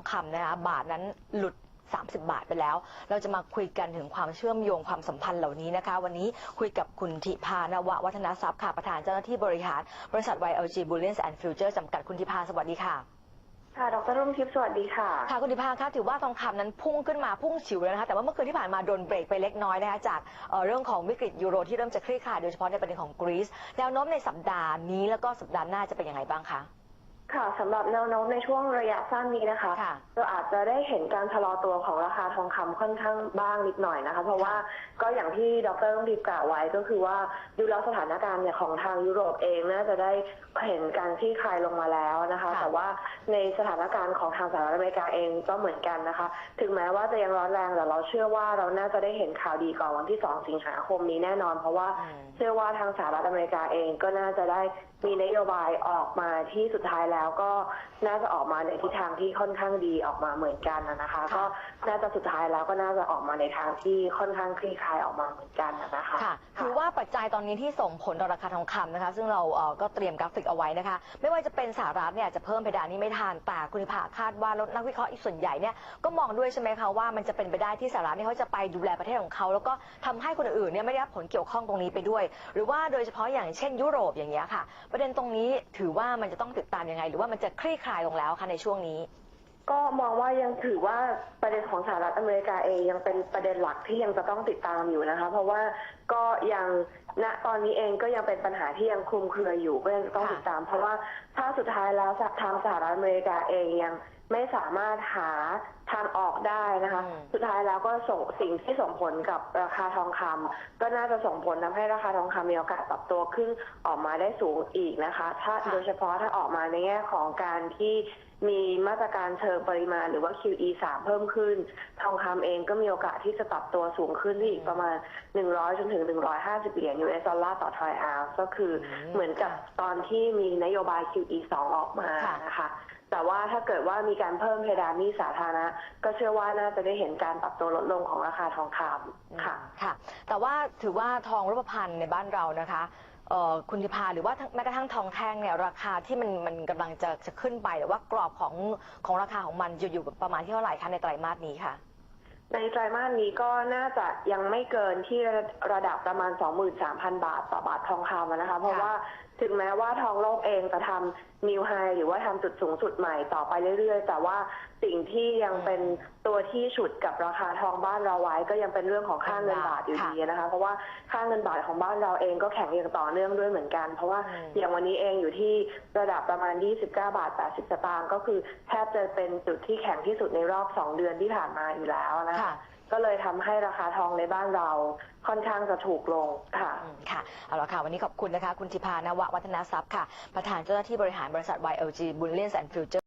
องคำนะคะบาทนั้นหลุด 30 บาทไปแล้ว เราจะมาคุยกันถึงความเชื่อมโยงความสัมพันธ์เหล่านี้นะคะ วันนี้คุยกับคุณธิพานวะวัฒนทรัพย์ค่ะ ประธานเจ้าหน้าที่บริหาร บริษัท YLG Bullion and Future จำกัดคุณธิพาสวัสดีค่ะ ค่ะ ดรรุ่งทิพย์ สวัสดีค่ะ ค่ะ คุณธิพาคะถือว่าทองคำนั้นพุ่งขึ้นมาพุ่งฉิวเลยนะคะ แต่ว่าเมื่อคืนที่ผ่านมาโดนเบรกไปเล็กน้อยนะคะ จากเอ่อเรื่องของวิกฤตยูโรที่เริ่มจะคลี่คลายโดยเฉพาะในประเด็นของกรีซ แนวโน้มในสัปดาห์นี้แล้วก็สัปดาห์หน้าจะเป็นยังไงบ้างคะ ค่ะสำหรับแนวโน้มในช่วงระยะสั้นนี้นะคะค่ะ เราอาจจะได้เห็นการชะลอตัวของราคาทองคำค่อนข้างบ้างนิดหน่อยนะคะ เพราะว่าก็อย่างที่ดรรุ่งทิพย์กล่าวไว้ก็คือว่าดูแล้วสถานการณ์เนี่ยของทางยุโรปเองน่าจะได้เห็นการคลี่คลายลงมาแล้วนะคะ ค่ะแต่ ว่าในสถานการณ์ของทางสหรัฐอเมริกาเองก็เหมือนกันนะคะ ถึงแม้ว่าจะยังร้อนแรงแต่เราเชื่อว่าเราน่าจะได้เห็นข่าวดีก่อนวันที่ 2 สิงหาคมนี้แน่นอน เพราะว่าอืมเชื่อว่าทางสหรัฐอเมริกาเองก็น่าจะได้มีนโยบายออกมาที่สุดท้ายแล้วก็น่าจะออกมาในทิศทางที่ค่อนข้างดีออกมาเหมือนกันนะนะคะค่ะก็น่าจะสุดท้ายแล้วก็น่าจะออกมาในทางที่ค่อนข้างคลี่คลายออกมาเหมือนกันนะคะ ปัจจัยตอนนี้ที่ส่งผลต่อราคาทองคำนะคะ ซึ่งเราเอ่อก็เตรียมกราฟิกเอาไว้นะคะ ไม่ว่าจะเป็นสหรัฐเนี่ยจะเพิ่มเพดานนี้ไม่ทันแต่คุณภาคาดว่าล้วนักวิเคราะห์อีกส่วนใหญ่เนี่ยก็มองด้วยใช่ไหมคะว่ามันจะเป็นไปได้ที่สหรัฐเนี่ยเขาจะไปดูแลประเทศของเขา แล้วก็ทำให้คนอื่นเนี่ยไม่ได้รับผลเกี่ยวข้องตรงนี้ไปด้วย หรือว่าโดยเฉพาะอย่างเช่นยุโรปอย่างเงี้ยค่ะ ประเด็นตรงนี้ถือว่ามันจะต้องติดตามยังไง หรือว่ามันจะคลี่คลายลงแล้วคะในช่วงนี้ ก็มองว่ายังถือว่าประเด็นของสหรัฐอเมริกาเองยังเป็นประเด็นหลักที่ยังจะต้องติดตามอยู่นะคะ เพราะว่าก็ยังณตอนนี้เองก็ยังเป็นปัญหาที่ยังคลุมเครืออยู่ก็ยังต้องติดตาม เพราะว่าถ้าสุดท้ายแล้วทางสหรัฐอเมริกาเองยัง ไม่สามารถหาทางออกได้นะคะอืมสุดท้ายแล้วก็ส่งสิ่งที่ส่งผลกับราคาทองคำก็น่าจะส่งผลทำให้ราคาทองคำมีโอกาสปรับตัวขึ้นออกมาได้สูงอีกนะคะ ถ้าค่ะโดยเฉพาะถ้าออกมาในแง่ของการที่มีมาตรการเชิงปริมาณหรือว่า QE 3 เพิ่มขึ้น ทองคำเองก็มีโอกาสที่จะปรับตัวสูงขึ้นที่อีกประมาณ 100 จนถึง 150 เหรียญ US ดอลลาร์ต่อทรอยออนซ์ก็คืออมเหมือนกับตอนที่มีนโยบาย QE 2 ออกมาค่ะนะคะแต่ ว่าถ้าเกิดว่ามีการเพิ่มเพดานหนี้สาธารณะ ก็เชื่อว่าน่าจะได้เห็นการปรับตัวลดลงของราคาทองคำค่ะ ค่ะ แต่ว่าถือว่าทองรูปพรรณในบ้านเรานะคะเอ่อคุณธิพาหรือว่าทั้งแม้กระทั่งทองแท่งเนี่ยราคาที่มันมันกำลังจะจะขึ้นไปหรือว่ากรอบของของราคาของมันอยู่อยู่ประมาณที่เท่าไหร่คะในไตรมาสนี้ค่ะในไตรมาสนี้ก็น่าจะยังไม่เกินที่ระระดับประมาณ 23,000 บาทต่อบาททองคำอะนะคะ เพราะว่า ถึงแม้ว่าทองโลกเองจะทำนิวไฮหรือว่าทำจุดสูงสุดใหม่ต่อไปเรื่อยๆ แต่ว่าสิ่งที่ยังเป็นตัวที่ฉุดกับราคาทองบ้านเราไว้ ก็ยังเป็นเรื่องของค่าเงินบาทอยู่ดีนะคะ เพราะว่าค่าเงินบาทของบ้านเราเองก็แข็งอย่างต่อเนื่องด้วยเหมือนกัน เพราะว่าอย่างวันนี้เองอยู่ที่ระดับประมาณ 29 บาท 80 สตางค์ก็คือแทบจะเป็นจุดที่แข็งที่สุดในรอบ 2 เดือนที่ผ่านมาอยู่แล้วนะคะ ก็เลยทำให้ราคาทองในบ้านเราค่อนข้างจะถูกลงค่ะ อืมค่ะเอาละค่ะ วันนี้ขอบคุณนะคะ คุณธิพานวะวัฒนทรัพย์ค่ะ ประธานเจ้าหน้าที่บริหารบริษัท YLG Bullion and Future